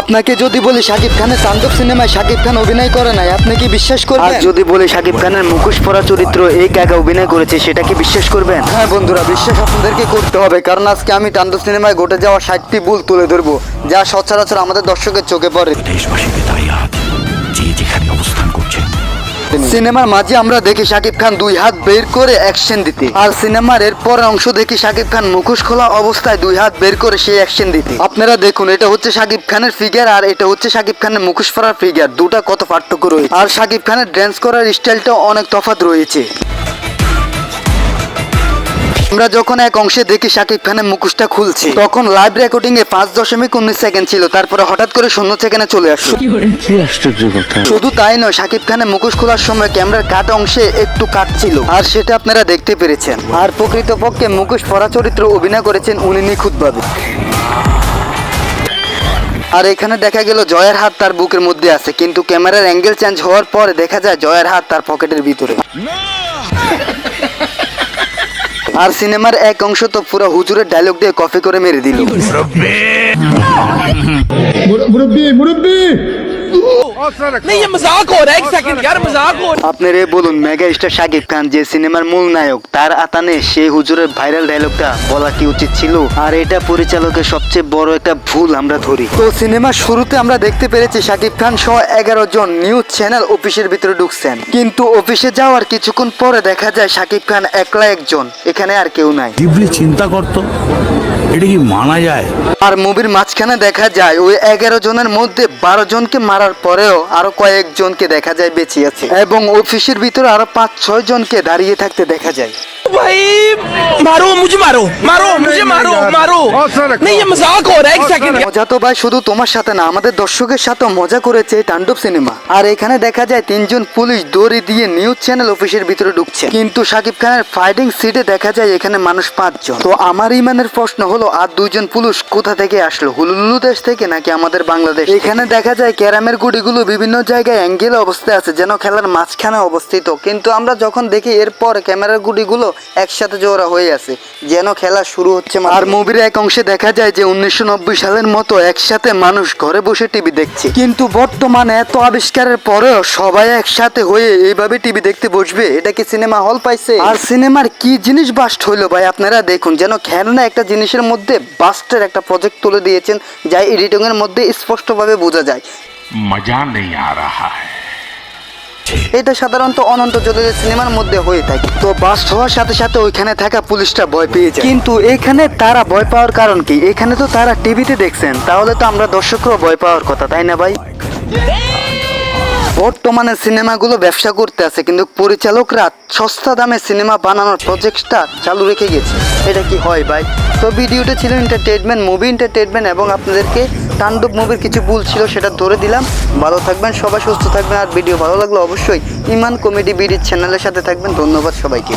আপনাকে যদি বলি শাকিব খানের তাণ্ডব সিনেমায় শাকিব খান অভিনয় করে নাই আপনি কি বিশ্বাস করবেন? আর যদি বলি শাকিব খানের মুখোশ পরা চরিত্র এই কাকা অভিনয় করেছে সেটা কি বিশ্বাস করবেন? হ্যাঁ বন্ধুরা বিশ্বাস আপনাদেরকে করতে হবে কারণ আজকে আমি তাণ্ডব সিনেমায় ঘটে যাওয়া ষাটটি ভুল তুলে ধরবো যা সচরাচর আমাদের দর্শকের চোখে পড়ে। দেশবাসীকে তাই সিনেমার মাঝে আমরা দেখি শাকিব খান দুই হাত বের করে অ্যাকশন দিতে। আর সিনেমার এর পরের অংশ দেখি শাকিব খান মুখোশ খোলা অবস্থায় দুই হাত বের করে সেই অ্যাকশন দিতে। আপনারা দেখুন, এটা হচ্ছে শাকিব খানের ফিগার আর এটা হচ্ছে শাকিব খানের মুখোশ পরার ফিগার দুটা কত পার্থক্য রয়েছে। আর শাকিব খানের ড্যান্স করার স্টাইলটাও অনেক তফাৎ রয়েছে। আমরা যখন এক অংশে দেখি শাকিব খানের মুখোশটা খুলছে তখন লাইভ রেকর্ডিং এ পাঁচ দশমিক উনিশ সেকেন্ড ছিল তারপরে হঠাৎ করে শূন্য সেকেন্ডে চলে আসলো। কি আশ্চর্য কথা। শুধু তাই নয় শাকিব খানের মুখোশ খোলার সময় ক্যামেরার কাট অংশে একটু কাট ছিল আর সেটা আপনারা দেখতে পেরেছেন। আর প্রকৃতপক্ষে মুখোশ পরা চরিত্র অভিনয় করেছেন উনি নিখুঁতভাবে। আর এখানে দেখা গেল জয়ের হাত তার বুকের মধ্যে আছে কিন্তু ক্যামেরার অ্যাঙ্গেল চেঞ্জ হওয়ার পরে দেখা যায় জয়ের হাত তার পকেটের ভিতরে। আর সিনেমার এক অংশ তো পুরো হুজুরের ডায়লগ দিয়ে কপি করে মেরে দিল। মুরব্বী মুরব্বী! नहीं ये मजाक हो रहा है एक सेकंड यार मजाक हो रहा আপনার এ বলুন মেগা স্টার শাকিব খান যে সিনেমার মূল নায়ক তার আতানে সেই হুজুরের ভাইরাল ডায়লগটা বলা কি উচিত ছিল আর এটা পরিচালকের সবচেয়ে বড় একটা ভুল আমরা ধরি তো সিনেমার শুরুতে আমরা দেখতে পেরেছি শাকিব খান সহ এগারো জন নিউজ চ্যানেল অফিসের ভিতরে ঢুকছেন কিন্তু অফিসে যাওয়ার কিছুক্ষণ পরে দেখা যায় শাকিব খান একলা একজন এখানে আর কেউ নাই ডিপলি চিন্তা করতো এটা কি মানা যায়? আর মুভির মাঝখানে দেখা যায় ওই এগারো জনের মধ্যে বারো জনকে মারার পরেও আরও কয়েকজনকে দেখা যায় বেঁচে আছে। এবং অফিসের ভিতরে আরও পাঁচ ছয় জনকে দাঁড়িয়ে থাকতে দেখা যায়। ভাই মারো मुझे मारो मारो मुझे मारो मारो नहीं ये मजाक हो रहा है एक सेकंड মজা তো ভাই শুধু তোমার সাথে না আমাদের দর্শকের সাথে মজা করেছে এই তাণ্ডব সিনেমা আর এখানে দেখা যায় তিনজন পুলিশ দড়ি দিয়ে নিউজ চ্যানেল অফিসের ভিতরে ঢুকছে কিন্তু শাকিব খানের ফাইটিং সিটে দেখা যায় এখানে মানুষ পাঁচজন তো আমার ইমানের প্রশ্ন হলো আর দুইজন পুলিশ কোথা থেকে আসলো হুলুলুলু দেশ থেকে নাকি আমাদের বাংলাদেশ এখানে দেখা যায় ক্যারামের গুড়িগুলো বিভিন্ন জায়গায় অ্যাঙ্গেল অবস্থায় আছে যেন খেলার মাঝখানে অবস্থিত কিন্তু আমরা যখন দেখি এরপর ক্যামেরার গুড়িগুলো একসাথে জোড়া হয়ে আছে যেন খেলা শুরু হচ্ছে আর মুভির এক অংশে দেখা যায় যে উনিশশো নব্বই সালের মতো একসাথে মানুষ ঘরে বসে টিভি দেখছে। কিন্তু বর্তমানে এত আবিষ্কারের পরেও সবাই একসাথে হয়ে এইভাবে টিভি দেখতে বসবে এটা কি সিনেমা হল পাইছে? আর সিনেমার কি জিনিস বাস্ট হইল ভাই আপনারা দেখুন যেন খেলনা একটা জিনিসের মধ্যে বাস্টের একটা প্রজেক্ট তুলে দিয়েছেন যা এডিটিংয়ের মধ্যে স্পষ্টভাবে বোঝা যায়। মজা নেই আ রাহা है এটা সাধারণত অনন্ত জলিলের সিনেমার মধ্যে হয়ে থাকে। তো বাস্ট হওয়ার সাথে সাথে ওইখানে থাকা পুলিশটা ভয় পেয়ে যায়। কিন্তু এখানে তারা ভয় পাওয়ার কারণ কি? এখানে তো তারা টিভিতে দেখছেন। তাহলে তো আমরা দর্শকরাও ভয় পাওয়ার কথা তাই না ভাই? বর্তমানে সিনেমাগুলো ব্যবসা করতে আছে কিন্তু পরিচালকরা সস্তা দামে সিনেমা বানানোর প্রজেক্টটা চালু রেখে গেছে। এটা কি হয় ভাই? তো ভিডিওটা ছিল এন্টারটেনমেন্ট মুভি এন্টারটেনমেন্ট এবং আপনাদেরকে তাণ্ডব মুভির কিছু ভুল ছিল সেটা ধরে দিলাম। ভালো থাকবেন, সবাই সুস্থ থাকবেন, আর ভিডিও ভালো লাগলে অবশ্যই ইমান কমেডি বিডির চ্যানেলের সাথে থাকবেন। ধন্যবাদ সবাইকে।